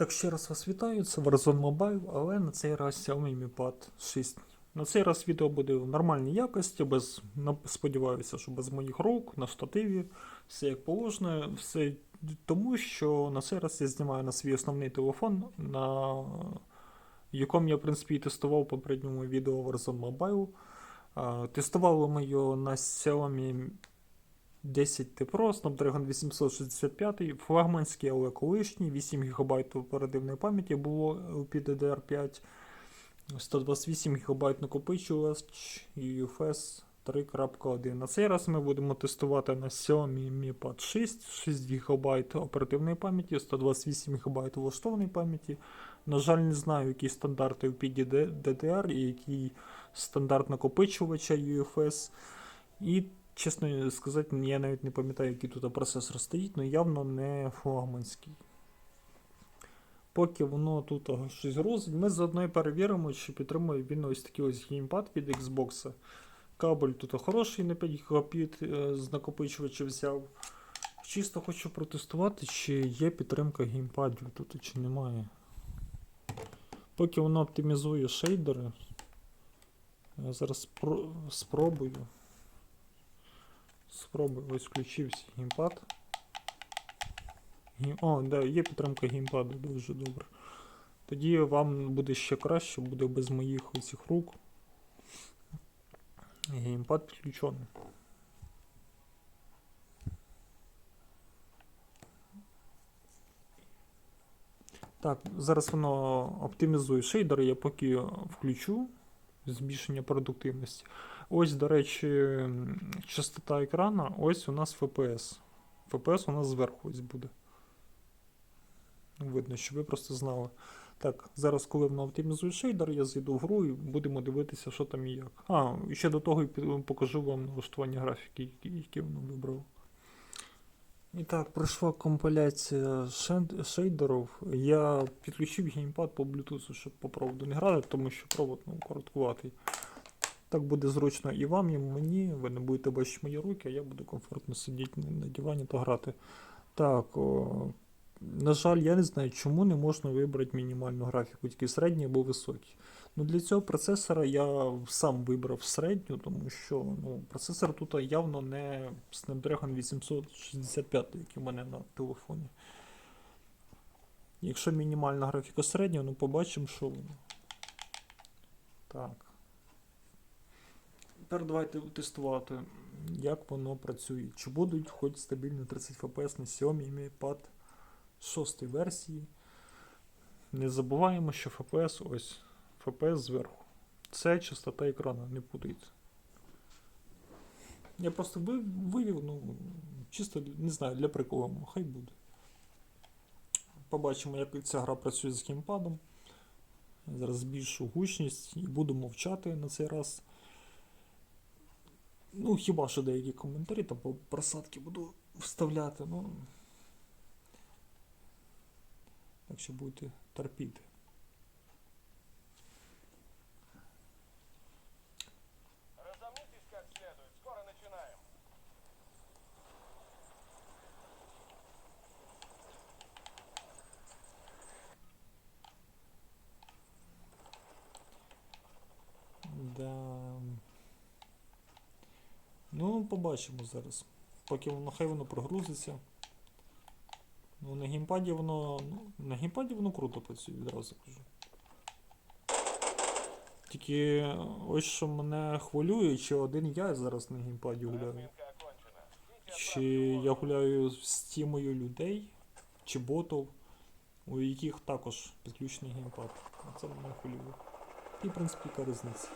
Так, ще раз вас вітаю, це Warzone Mobile, але на цей раз Xiaomi Mi Pad 6. На цей раз відео буде в нормальній якості, без, сподіваюся, що без моїх рук, на штативі, все як положено, все тому, що на цей раз я знімаю на свій основний телефон, на якому я, в принципі, і тестував попередньому відео Warzone Mobile. Тестували ми його на Xiaomi 10T Pro, Snapdragon 865, флагманський, але колишній, 8 ГБ оперативної пам'яті було LPDDR5, 128 ГБ накопичувач і UFS 3.1. На цей раз ми будемо тестувати на Xiaomi Mi Pad 6, 6 ГБ оперативної пам'яті, 128 ГБ влаштованої пам'яті. На жаль, не знаю, які стандарти LPDDR і який стандарт накопичувача UFS. І Чесно сказати, я навіть не пам'ятаю, який тут процесор стоїть, але явно не флагманський. Поки воно тут щось грузить, ми заодно і перевіримо, чи підтримує він ось такий ось геймпад від Xbox. Кабель тут хороший на 5 гігабіт е, з накопичувача взяв. Чисто хочу протестувати, чи є підтримка геймпадів тут, чи немає. Поки воно оптимізує шейдери, я зараз спро- спробую. Спробую, ось включився геймпад. Гейм- О, да, є підтримка геймпаду, дуже добре. Тоді вам буде ще краще, буде без моїх оцих рук. Геймпад підключений. Так, зараз воно оптимізує шейдери, я поки включу збільшення продуктивності. Ось, до речі, частота екрана, ось у нас FPS. FPS у нас зверху ось буде. Видно, щоб ви просто знали. Так, зараз, коли воно оптимізує шейдер, я зайду в гру і будемо дивитися, що там і як. А, ще до того покажу вам налаштування графіки, які, воно вибрало. І так, пройшла компиляція шен- шейдерів. Я підключив геймпад по Bluetooth, щоб по проводу не грати, тому що провод ну, короткуватий. Так буде зручно і вам, і мені. Ви не будете бачити мої руки, а я буду комфортно сидіти на- дивані та грати. Так, о, на жаль, я не знаю, чому не можна вибрати мінімальну графіку, тільки середній або високий. Ну, для цього процесора я сам вибрав середню, тому що ну, процесор тут явно не Snapdragon 865, який у мене на телефоні. Якщо мінімальна графіка середня, ну побачимо, що воно. Так. Тепер давайте тестувати, як воно працює. Чи будуть хоч стабільно 30 FPS на Xiaomi Mi Pad 6 версії. Не забуваємо, що FPS ось FPS зверху. Це частота екрану, не путайте. Я просто вивів, ну, чисто не знаю, для приколу, хай буде. Побачимо, як ця гра працює з геймпадом. Зараз збільшу гучність і буду мовчати на цей раз. Ну, хіба що деякі коментарі там по просадки буду вставляти, ну. Так що будете терпіти. Побачимо зараз. Поки воно хай воно прогрузиться. Ну, на геймпаді воно. Ну, на геймпаді воно круто працює, відразу кажу. Тільки ось що мене хвилює, чи один я зараз на геймпаді гуляю. Чи я гуляю з тімою людей, чи ботів, у яких також підключений геймпад. Це мене хвилює. І, в принципі, яка різниця.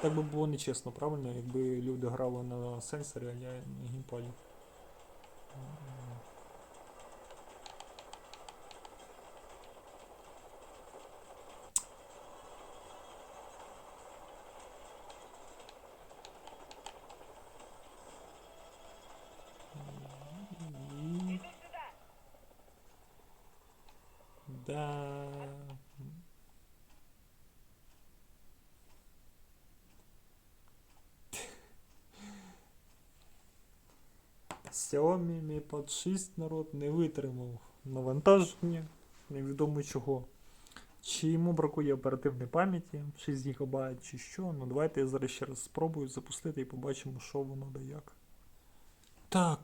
Так би було нечесно, правильно, якби люди грали на сенсорі, а я на геймпаді. М. І... Да. Xiaomi Mi Pad 6 народ не витримав навантаження. невідомо чого. Чи йому бракує оперативної пам'яті, 6 ГБ, чи що. Ну давайте я зараз ще раз спробую запустити і побачимо, що воно да як. Так,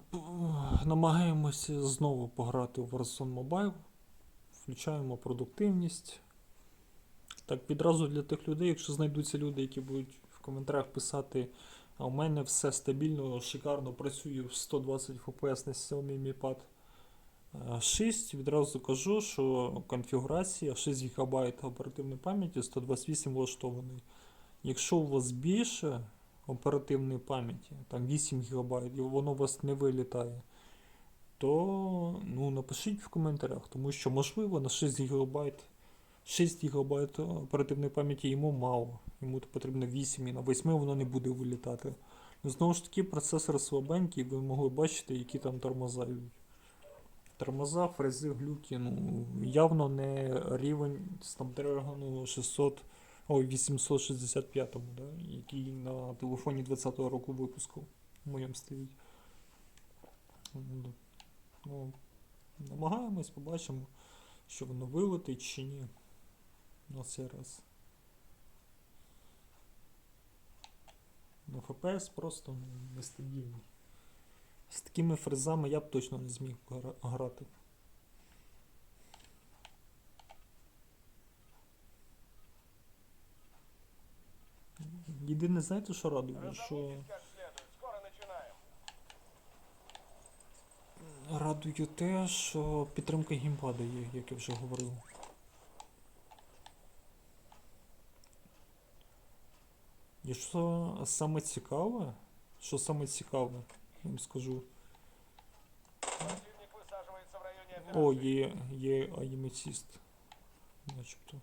намагаємося знову пограти у Warzone Mobile. Включаємо продуктивність. Так, відразу для тих людей, якщо знайдуться люди, які будуть в коментарях писати, а у мене все стабільно, шикарно працює в 120 FPS на Xiaomi Mi Pad 6. Відразу кажу, що конфігурація 6 ГБ оперативної пам'яті 128 влаштований. Якщо у вас більше оперативної пам'яті, там 8 ГБ, і воно у вас не вилітає, то ну, напишіть в коментарях, тому що можливо на 6 ГБ 6 ГБ оперативної пам'яті йому мало. Йому потрібно 8 і на 8 воно не буде вилітати. Ну, знову ж таки, процесор слабенький, ви могли бачити, які там тормоза йдуть. Тормоза, фрези, глюки, ну, явно не рівень Snapdragon 600, ой, 865, да, який на телефоні 20-го року випуску в моєму стоїть. Ну, Ну, намагаємось, побачимо, що воно вилетить чи ні. На цей. Ну, FPS просто нестабільний. З такими фрезами я б точно не зміг грати. Єдине, знаєте, що радує? Що радує те, що підтримка геймпада є, як я вже говорив. І що саме цікаве, що саме цікаве, я вам скажу. О, є, є аєметіст. Начебто.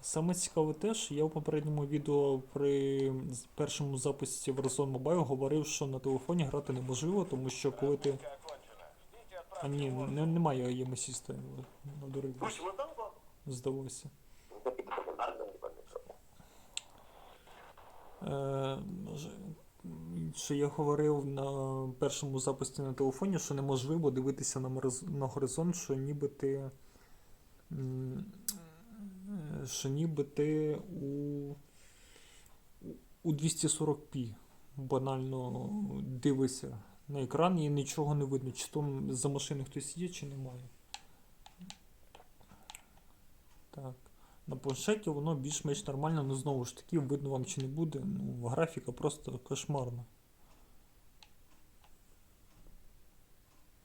Саме цікаве те, що я в попередньому відео при першому записі в Warzone Mobile говорив, що на телефоні грати неможливо, тому що коли ти. А ні, не, немає вы там вам. здалося. Що я говорив на першому записі на телефоні, що неможливо дивитися на горизонт, що ніби ти. е, Що ніби ти у, у 240p банально дивишся на екран і нічого не видно, чи там за машини хтось є, чи немає. Так. На планшеті воно більш-менш нормально, але знову ж таки, видно вам чи не буде. Ну, графіка просто кошмарна.